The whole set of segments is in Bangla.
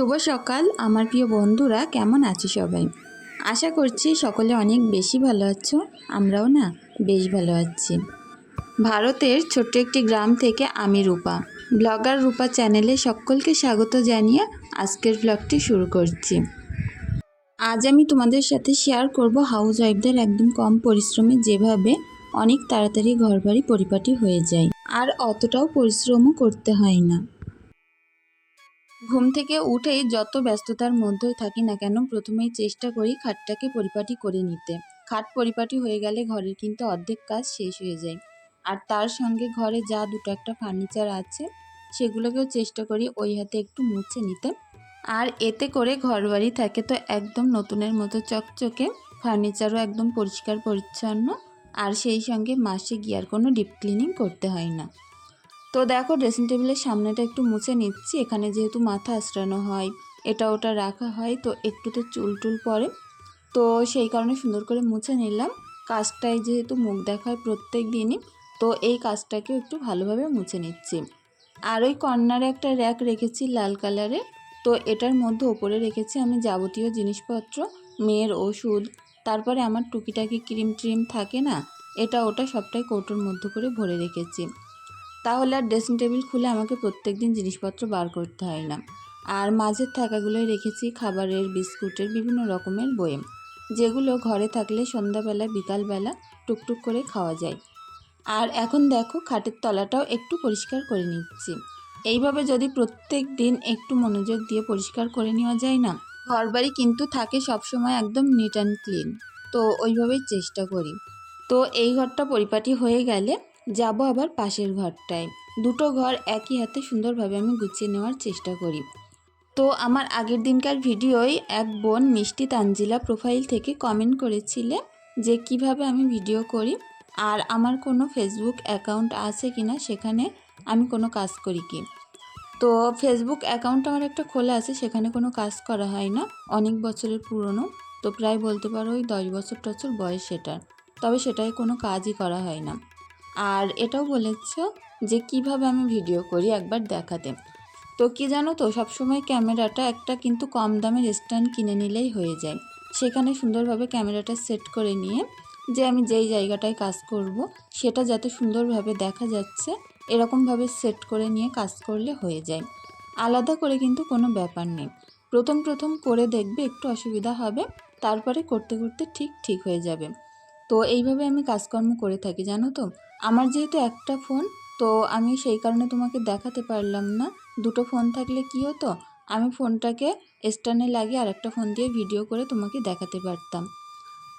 শুভ সকাল, আমার প্রিয় বন্ধুরা, কেমন আছো সবাই? আশা করছি সকলে অনেক বেশি ভালো আছো, আমরাও না বেশ ভালো আছি। ভারতের ছোট্ট একটি গ্রাম থেকে আমি রূপা। ব্লগার রূপা চ্যানেলে সকলকে স্বাগত জানিয়ে আজকের ব্লগটি শুরু করছি। আজ আমি তোমাদের সাথে শেয়ার করব হাউস ওয়াইফদের একদম কম পরিশ্রমে যেভাবে অনেক তাড়াতাড়ি ঘরবাড়ি পরিপাটি হয়ে যায়, আর অতটাও পরিশ্রমও করতে হয় না। ঘুম থেকে উঠেই যত ব্যস্ততার মধ্যেই থাকি না কেন, প্রথমেই চেষ্টা করি খাটটাকে পরিপাটি করে নিতে। খাট পরিপাটি হয়ে গেলে ঘরের কিন্তু অর্ধেক কাজ শেষ হয়ে যায়। আর তার সঙ্গে ঘরে যা দুটো একটা ফার্নিচার আছে, সেগুলোকেও চেষ্টা করি ওই হাতে একটু মুছে নিতে। আর এতে করে ঘরবাড়ি থাকে তো একদম নতুনের মতো চকচকে, ফার্নিচারও একদম পরিষ্কার পরিচ্ছন্ন, আর সেই সঙ্গে মাসে গিয়ার কোনো ডিপ ক্লিনিং করতে হয় না। তো দেখো ড্রেসিং টেবিলের সামনেটা একটু মুছে নিচ্ছি। এখানে যেহেতু মাথা আশ্রানো হয়, এটা ওটা রাখা হয়, তো একটু তো চুল টুল পরে। তো সেই কারণে সুন্দর করে মুছে নিলাম। কাজটাই যেহেতু মুখ দেখায় প্রত্যেক দিনই, তো এই কাজটাকেও একটু ভালোভাবে মুছে নিচ্ছি। আর ওই কর্নারে একটা র্যাক রেখেছি লাল কালারের তো এটার মধ্যে ওপরে রেখেছি আমি যাবতীয় জিনিসপত্র, মেয়ের ওষুধ, তারপরে আমার টুকিটাকি ক্রিম ট্রিম থাকে না, এটা ওটা সবটাই কৌটোর মধ্যে করে ভরে রেখেছি। তাহলে আর ড্রেসিং টেবিল খুলে আমাকে প্রত্যেক দিন জিনিসপত্র বার করতে হয় না। আর মাঝের থাকাগুলোই রেখেছি খাবারের, বিস্কুটের বিভিন্ন রকমের বয়েম, যেগুলো ঘরে থাকলে সন্ধ্যাবেলা, বিকালবেলা টুকটুক করে খাওয়া যায়। আর এখন দেখো খাটের তলাটাও একটু পরিষ্কার করে নিচ্ছি। এইভাবে যদি প্রত্যেক দিন একটু মনোযোগ দিয়ে পরিষ্কার করে নেওয়া যায় না, ঘরবাড়ি কিন্তু থাকে সবসময় একদম নিট অ্যান্ড ক্লিন তো ওইভাবেই চেষ্টা করি। তো এই ঘরটা পরিপাটি হয়ে গেলে যাব আবার পাশের ঘরটায়। দুটো ঘর একই হাতে সুন্দরভাবে আমি গুছিয়ে নেওয়ার চেষ্টা করি। তো আমার আগের দিনকার ভিডিওয় এক বোন মিষ্টি তানজিলা প্রোফাইল থেকে কমেন্ট করেছিলে যে কীভাবে আমি ভিডিও করি আর আমার কোনো ফেসবুক অ্যাকাউন্ট আছে কি না সেখানে আমি কোনো কাজ করি কি। তো ফেসবুক অ্যাকাউন্ট আমার একটা খোলা আছে, সেখানে কোনো কাজ করা হয় না, অনেক বছরের পুরনো। তো প্রায় বলতে পারো ওই দশ বছর টছর বয়স সেটার। তবে সেটায় কোনো কাজই করা হয় না। আর এটাও বলেছ যে কীভাবে আমি ভিডিও করি একবার দেখাতে। তো কি জানো তো, সবসময় ক্যামেরাটা একটা কিন্তু কম দামের স্ট্যান্ড কিনে নিলেই হয়ে যায়। সেখানে সুন্দরভাবে ক্যামেরাটা সেট করে নিয়ে যে আমি যেই জায়গাটায় কাজ করব, সেটা যাতে সুন্দরভাবে দেখা যাচ্ছে, এরকমভাবে সেট করে নিয়ে কাজ করলে হয়ে যায়। আলাদা করে কিন্তু কোনো ব্যাপার নেই। প্রথম প্রথম করে দেখবে একটু অসুবিধা হবে, তারপরে করতে করতে ঠিক ঠিক হয়ে যাবে। তো এইভাবে আমি কাজকর্ম করে থাকি, জানো তো? আমার যেহেতু একটা ফোন, তো আমি সেই কারণে তোমাকে দেখাতে পারলাম না। দুটো ফোন থাকলে কি হতো? আমি ফোনটাকে স্ট্যান্ডে লাগিয়ে আরেকটা ফোন দিয়ে ভিডিও করে তোমাকে দেখাতে পারতাম।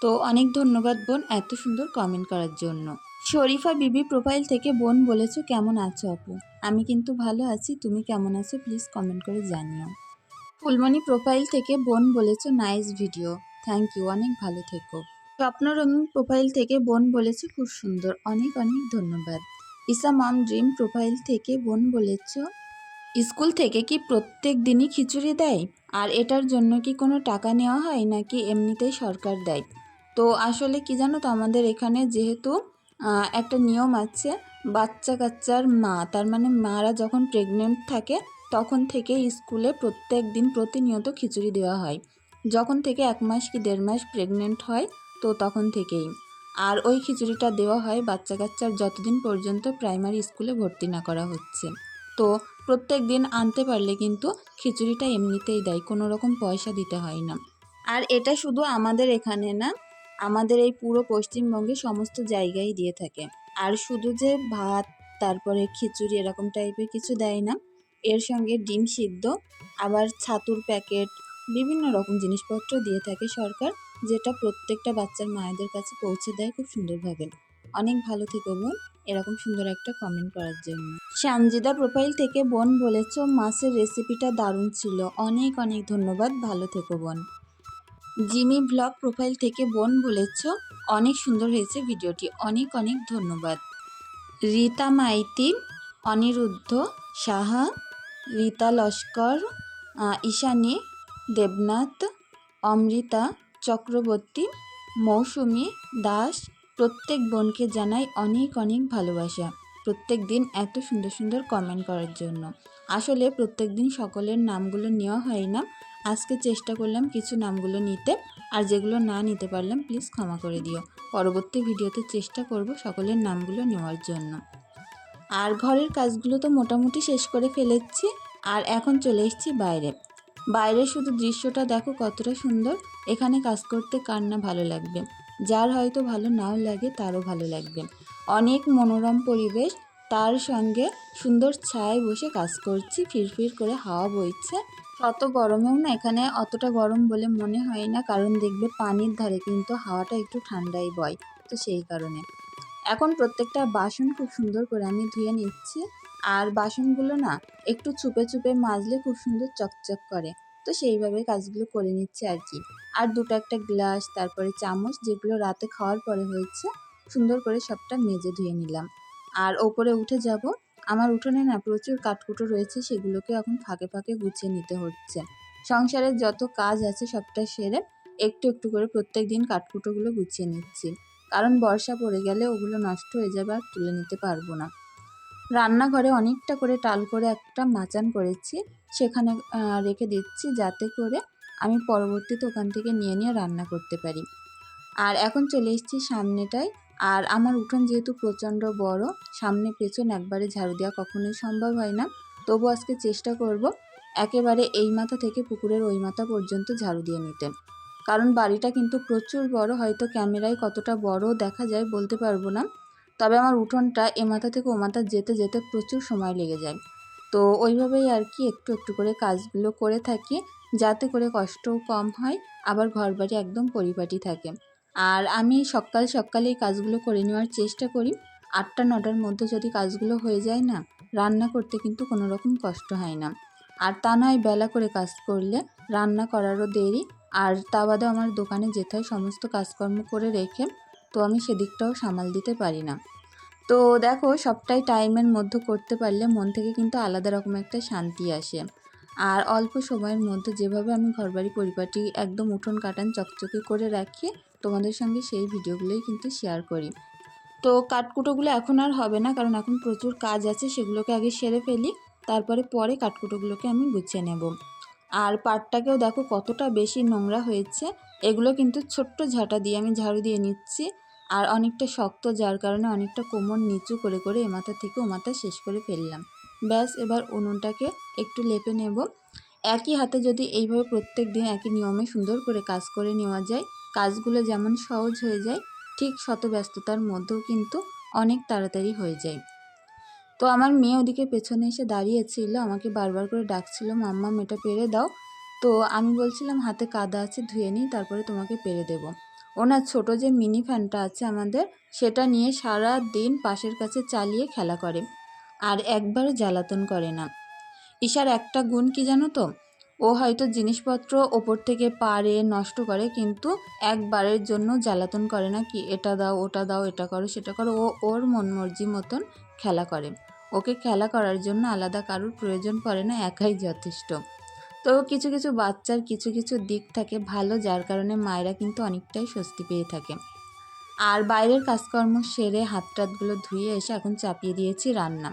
তো অনেক ধন্যবাদ বোন এত সুন্দর কমেন্ট করার জন্য। শরীফা বিবি প্রোফাইল থেকে বোন বলেছ, কেমন আছো আপু? আমি কিন্তু ভালো আছি, তুমি কেমন আছো প্লিজ কমেন্ট করে জানিও। ফুলমণি প্রোফাইল থেকে বোন বলেছ নাইস ভিডিও থ্যাংক ইউ অনেক ভালো থেকো। স্বপ্নরঙিন প্রোফাইল থেকে বোন বলেছে, খুব সুন্দর। অনেক অনেক ধন্যবাদ। ইসা মাম ড্রিম প্রোফাইল থেকে বোন বলেছ? স্কুল থেকে কি প্রত্যেক দিনই খিচুড়ি দেয়? আর এটার জন্য কি কোনো টাকা নেওয়া হয়, নাকি এমনিতেই সরকার দেয়? তো আসলে কি জানো তো, আমাদের এখানে যেহেতু একটা নিয়ম আছে, বাচ্চা কাচ্চার মা, তার মানে মারা যখন প্রেগনেন্ট থাকে, তখন থেকে স্কুলে প্রত্যেক দিন প্রতিনিয়ত খিচুড়ি দেওয়া হয়। যখন থেকে এক মাস কি দেড় মাস প্রেগনেন্ট হয় তো তখন থেকেই। আর ওই খিচুড়িটা দেওয়া হয় বাচ্চা কাচ্চার যতদিন পর্যন্ত প্রাইমারি স্কুলে ভর্তি না করা হচ্ছে। তো প্রত্যেক দিন আনতে পারলে কিন্তু খিচুড়িটা এমনিতেই দেয়, কোনো রকম পয়সা দিতে হয় না। আর এটা শুধু আমাদের এখানে না, আমাদের এই পুরো পশ্চিমবঙ্গে সমস্ত জায়গায় দিয়ে থাকে। আর শুধু যে ভাত, তারপরে খিচুড়ি এরকম টাইপের কিছু দেয় না, এর সঙ্গে ডিম সিদ্ধ, আবার ছাতুর প্যাকেট, বিভিন্ন রকম জিনিসপত্র দিয়ে থাকে সরকার। যেটা প্রত্যেকটা বাচ্চার মায়েদের কাছে পৌঁছে দেয় খুব সুন্দরভাবে। অনেক ভালো থেকো বোন, এরকম সুন্দর একটা কমেন্ট করার জন্য। সানজিদা প্রোফাইল থেকে বোন বলেছ, মাছের রেসিপিটা দারুণ ছিল। অনেক অনেক ধন্যবাদ, ভালো থেকো বোন। জিমি ব্লগ প্রোফাইল থেকে বোন বলেছ, অনেক সুন্দর হয়েছে ভিডিওটি। অনেক অনেক ধন্যবাদ। রীতা মাইতি, অনিরুদ্ধ সাহা, রীতা লস্কর ঈশানী, দেবনাথ, অমৃতা চক্রবর্তী, মৌসুমি, দাস, প্রত্যেক বোনকে জানাই অনেক অনেক ভালোবাসা। প্রত্যেক দিন এত সুন্দর সুন্দর কমেন্ট করার জন্য। আসলে প্রত্যেক দিন সকলের নামগুলো নেওয়া হয় না। আজকে চেষ্টা করলাম কিছু নামগুলো নিতে। আর যেগুলো না নিতে পারলাম প্লিজ ক্ষমা করে দিও। পরবর্তী ভিডিওতে চেষ্টা করব সকলের নামগুলো নেওয়ার জন্য। আর ঘরের কাজগুলো তো মোটামুটি শেষ করে ফেলেছি। আর এখন চলে এসেছি বাইরে। বাইরে শুধু দৃশ্যটা দেখো কতটা সুন্দর, এখানে কাজ করতে কার না ভালো লাগবে। যার হয়তো ভালো নাও লাগে, তারও ভালো লাগবে। অনেক মনোরম পরিবেশ, তার সঙ্গে সুন্দর ছায় বসে কাজ করছি, ফিরফির করে হাওয়া বইছে। অত গরমেও না, এখানে অতটা গরম বলে মনে হয় না, কারণ দেখবে পানির ধারে কিন্তু হাওয়াটা একটু ঠান্ডাই বয়, তো সেই কারণে। এখন প্রত্যেকটা বাসন খুব সুন্দর করে আমি ধুয়ে নিচ্ছি। আর বাসনগুলো না একটু চুপে চুপে মাজলে খুব সুন্দর চকচক করে। তো সেইভাবে কাজগুলো করে নিচ্ছে আর কি। আর দুটো একটা গ্লাস, তারপরে চামচ যেগুলো রাতে খাওয়ার পরে হয়েছে, সুন্দর করে সবটা মেজে ধুয়ে নিলাম। আর ওপরে উঠে যাব। আমার উঠোনে না প্রচুর কাঠকুটো রয়েছে, সেগুলোকে এখন ফাঁকে ফাঁকে গুছিয়ে নিতে হচ্ছে। সংসারের যত কাজ আছে সবটা সেরে একটু একটু করে প্রত্যেক দিন কাঠকুটোগুলো গুছিয়ে নিচ্ছি। কারণ বর্ষা পড়ে গেলে ওগুলো নষ্ট হয়ে যাবে আর তুলে নিতে পারব না। রান্নাঘরে অনেকটা করে টাল করে একটা মাচান করেছি, সেখানে রেখে দিচ্ছি যাতে করে আমি পরবর্তীতে ওখান থেকে নিয়ে নিয়ে রান্না করতে পারি। আর এখন চলে এসেছি সামনেটায়, আর আমার উঠোন যেহেতু প্রচণ্ড বড়, সামনে পেছন একবারে ঝাড়ু দেওয়া কখনোই সম্ভব হয় না। তবু আজকে চেষ্টা করব একেবারে এই মাথা থেকে পুকুরের ওই মাথা পর্যন্ত ঝাড়ু দিয়ে নিতে। কারণ বাড়িটা কিন্তু প্রচুর বড়, হয়তো ক্যামেরায় কতটা বড় দেখা যায় বলতে পারব না। তবে আমার উঠোনটা এ মাথা থেকে ও মাথা যেতে যেতে প্রচুর সময় লেগে যায়। তো ওইভাবেই আর কি একটু একটু করে কাজগুলো করে থাকি, যাতে করে কষ্টও কম হয়, আবার ঘর বাড়ি একদম পরিপাটি থাকে। আর আমি সকাল সকালে এই কাজগুলো করে নেওয়ার চেষ্টা করি। আটটা, নটার মধ্যে যদি কাজগুলো হয়ে যায় না, রান্না করতে কিন্তু কোনো রকম কষ্ট হয় না। আর তা নয় বেলা করে কাজ করলে রান্না করারও দেরি, আর তা বাদে আমার দোকানে যেতে হয়, সমস্ত কাজকর্ম করে রেখে, তো আমি সেদিকটাও সামাল দিতে পারি না। তো দেখো সবটাই টাইমের মধ্যে করতে পারলে মন থেকে কিন্তু আলাদা রকম একটা শান্তি আসে। আর অল্প সময়ের মধ্যে যেভাবে আমি ঘরবাড়ি পরিপাটি একদম উঠোন কাটান চকচকে করে রাখি, তোমাদের সঙ্গে সেই ভিডিওগুলোই কিন্তু শেয়ার করি। তো কাঠকুটোগুলো এখন আর হবে না, কারণ এখন প্রচুর কাজ আছে, সেগুলোকে আগে সেরে ফেলি, তারপরে পরে কাঠকুটোগুলোকে আমি গুছিয়ে নেব। আর পাটটাকেও দেখো কতটা বেশি নোংরা হয়েছে, এগুলো কিন্তু ছোট্ট ঝাঁটা দিয়ে আমি ঝাড়ু দিয়ে নিচ্ছি। আর অনেকটা শক্ত, যার কারণে অনেকটা কোমর নিচু করে করে এ মাথা থেকে ও মাথা শেষ করে ফেললাম। ব্যাস, এবার উনুনটাকে একটু লেপে নেব। একই হাতে যদি এইভাবে প্রত্যেক দিন একই নিয়মে সুন্দর করে কাজ করে নেওয়া যায়, কাজগুলো যেমন সহজ হয়ে যায়, ঠিক শত ব্যস্ততার মধ্যেও কিন্তু অনেক তাড়াতাড়ি হয়ে যায়। তো আমার মেয়ে ওদিকে পেছনে এসে দাঁড়িয়েছিল, আমাকে বারবার করে ডাকছিল, মাম্মা মেটা পেরে দাও। তো আমি বলছিলাম, হাতে কাদা আছে, ধুয়ে নিই, তারপরে তোমাকে পেরে দেবো। ওনার ছোট যে মিনি ফ্যানটা আছে আমাদের, সেটা নিয়ে সারা দিন পাশের কাছে চালিয়ে খেলা করে আর একবারও জ্বালাতন করে না। ঈশার একটা গুণ কি জানো তো? ও হয়তো জিনিসপত্র ওপর থেকে পারে নষ্ট করে, কিন্তু একবারের জন্য জ্বালাতন করে না কি, এটা দাও, ওটা দাও, এটা করো, সেটা করো। ও ওর মন মর্জি মতন খেলা করে। ওকে খেলা করার জন্য আলাদা কারোর প্রয়োজন পড়ে না, একাই যথেষ্ট। তো কিছু কিছু বাচ্চার কিছু কিছু দিক থাকে ভালো, যার কারণে মায়েরা কিন্তু অনেকটাই স্বস্তি পেয়ে থাকে। আর বাইরের কাজকর্ম সেরে হাত টাতগুলো ধুয়ে এসে এখন চাপিয়ে দিয়েছি রান্না।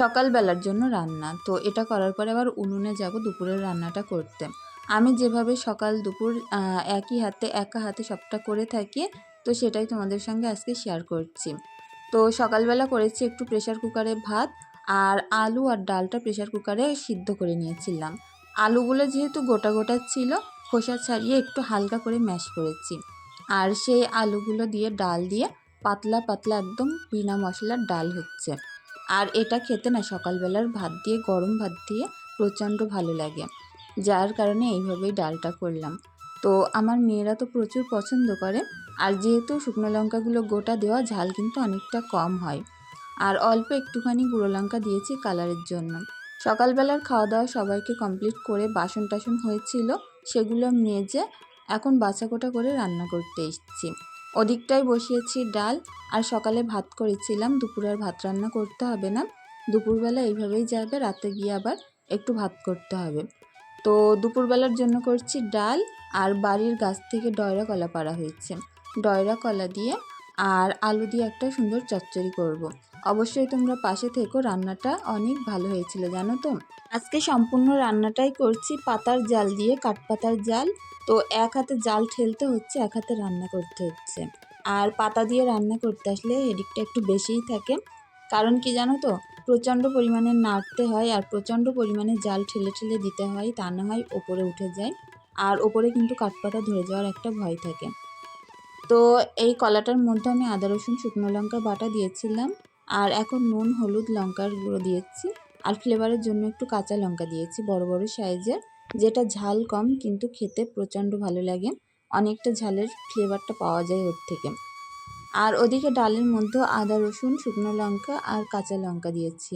সকালবেলার জন্য রান্না। তো এটা করার পরে আবার উনুনে যাব দুপুরের রান্নাটা করতে। আমি যেভাবে সকাল, দুপুর একই হাতে, একা হাতে সবটা করে থাকি, তো সেটাই তোমাদের সঙ্গে আজকে শেয়ার করছি। তো সকালবেলা করেছি একটু প্রেশার কুকারে ভাত, আর আলু আর ডালটা প্রেশার কুকারে সিদ্ধ করে নিয়েছিলাম। আলুগুলো যেহেতু গোটা গোটা ছিল, খোসা ছাড়িয়ে একটু হালকা করে ম্যাশ করেছি। আর সেই আলুগুলো দিয়ে ডাল দিয়ে পাতলা পাতলা একদম বিনা মশলার ডাল হচ্ছে। আর এটা খেতে না সকালবেলার ভাত দিয়ে, গরম ভাত দিয়ে প্রচণ্ড ভালো লাগে। যার কারণে এইভাবেই ডালটা করলাম। তো আমার মেয়েরা তো প্রচুর পছন্দ করে। আর যেহেতু শুকনো লঙ্কাগুলো গোটা দেওয়া, ঝাল কিন্তু অনেকটা কম হয়। আর অল্প একটুখানি গুঁড়ো লঙ্কা দিয়েছি কালারের জন্য। সকালবেলার খাওয়া দাওয়া সবাইকে কমপ্লিট করে বাসন টাসন হয়েছিল, সেগুলো মেজে এখন বাছাকোটা করে রান্না করতে এসেছি। ওদিকটায় বসিয়েছি ডাল, আর সকালে ভাত করেছিলাম, দুপুরে আর ভাত রান্না করতে হবে না। দুপুরবেলা এইভাবেই যাবে, রাতে গিয়ে আবার একটু ভাত করতে হবে। তো দুপুরবেলার জন্য করছি ডাল, আর বাড়ির গাছ থেকে ডয়রা কলা পাড়া হয়েছে। ডয়রা কলা দিয়ে আর আলু দিয়ে একটা সুন্দর চচ্চড়ি করব। অবশ্যই তোমরা পাশে থেকো, রান্নাটা অনেক ভালো হয়েছিল, জানো তো? আজকে সম্পূর্ণ রান্নাটাই করছি, পাতার জাল দিয়ে, কাঠপাতার জাল। তো এক হাতে জাল ঠেলতে হচ্ছে, এক হাতে রান্না করতে হচ্ছে। আর পাতা দিয়ে রান্না করতে আসলে হেডিকটা একটু বেশিই থাকে। কারণ কি জানো তো, প্রচণ্ড পরিমাণে নাড়তে হয় আর প্রচণ্ড পরিমাণে জাল ঠেলে ঠেলে দিতে হয়, তা না হয় ওপরে উঠে যায়। আর ওপরে কিন্তু কাঠপাতা ধরে যাওয়ার একটা ভয় থাকে। তো এই কলাটার মধ্যে আমি আদা, রসুন, শুকনো লঙ্কা বাটা দিয়েছিলাম। আর এখন নুন, হলুদ, লঙ্কার গুঁড়ো দিয়েছি আর ফ্লেভারের জন্য একটু কাঁচা লঙ্কা দিয়েছি, বড় বড় সাইজের যেটা ঝাল কম কিন্তু খেতে প্রচণ্ড ভালো লাগে, অনেকটা ঝালের ফ্লেভারটা পাওয়া যায় ওর থেকে। আর ওদিকে ডালের মধ্যে আদা, রসুন, শুকনো লঙ্কা আর কাঁচা লঙ্কা দিয়েছি।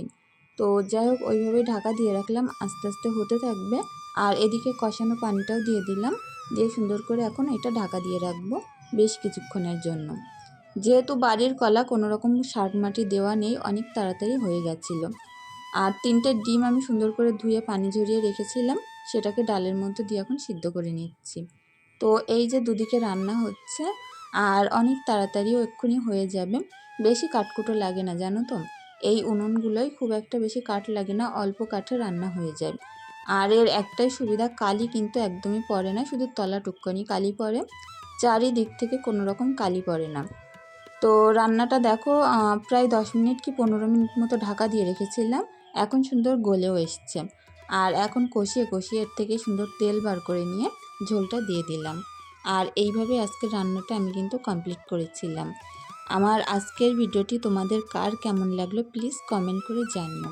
তো যাই হোক ওইভাবেই ঢাকা দিয়ে রাখলাম, আস্তে আস্তে হতে থাকবে। আর এদিকে কষানো পানিটাও দিয়ে দিলাম, দিয়ে সুন্দর করে এখন এটা ঢাকা দিয়ে রাখব বেশ কিছুক্ষণের জন্য। যেহেতু বাড়ির কলা কোনো রকম সার মাটি দেওয়া নেই, অনেক তাড়াতাড়ি হয়ে গেছিল। আর তিনটে ডিম আমি সুন্দর করে ধুয়ে পানি ঝরিয়ে রেখেছিলাম, সেটাকে ডালের মধ্যে দিয়ে এখন সিদ্ধ করে নিচ্ছি। তো এই যে দুদিকে রান্না হচ্ছে, আর অনেক তাড়াতাড়িও এক্ষুনি হয়ে যাবে। বেশি কাঠকুটো লাগে না, জানো তো? এই উনুনগুলোই খুব একটা বেশি কাঠ লাগে না, অল্প কাঠে রান্না হয়ে যায়। আর এর একটাই সুবিধা, কালি কিন্তু একদমই পড়ে না, শুধু তলা টুকনি কালি পড়ে। চারিদিক থেকে কোনো রকম কালি পড়ে না। তো রান্নাটা দেখো প্রায় দশ মিনিট কি পনেরো মিনিট মতো ঢাকা দিয়ে রেখেছিলাম। এখন সুন্দর গলেও এসছে। আর এখন কষিয়ে কষিয়ে এর থেকে সুন্দর তেল বার করে নিয়ে ঝোলটা দিয়ে দিলাম। আর এইভাবে আজকের রান্নাটা আমি কিন্তু কমপ্লিট করেছিলাম। আমার আজকের ভিডিওটি তোমাদের কার কেমন লাগল প্লিজ কমেন্ট করে জানিও।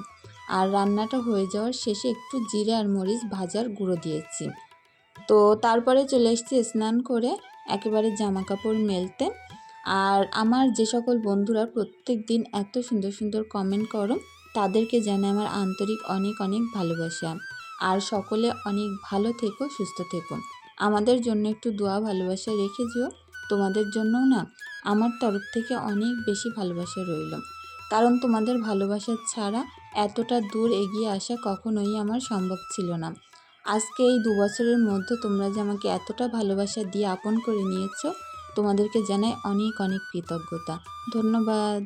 আর রান্নাটা হয়ে যাওয়ার শেষে একটু জিরে আর মরিচ ভাজার গুঁড়ো দিয়েছি। তো তারপরে চলে এসেছি স্নান করে, একেবারে জামা কাপড় মেলতে। আর আমার যে সকল বন্ধুরা প্রত্যেক দিন এত সুন্দর সুন্দর কমেন্ট করো, তাদেরকে জানাই আমার আন্তরিক অনেক অনেক ভালোবাসা। আর সকলে অনেক ভালো থেকো, সুস্থ থেকো। আমাদের জন্য একটু দোয়া ভালোবাসা রেখে যেও, তোমাদের জন্যও না, আমার তরফ থেকে অনেক বেশি ভালোবাসা রইল। কারণ তোমাদের ভালোবাসা ছাড়া এতটা দূর এগিয়ে আসা কখনোই আমার সম্ভব ছিল না। আজকে এই দু বছরের মধ্যে তোমরা যে আমাকে এতটা ভালোবাসা দিয়ে আপন করে নিয়েছো তোমাদেরকে জানাই অনেক অনেক কৃতজ্ঞতা। ধন্যবাদ।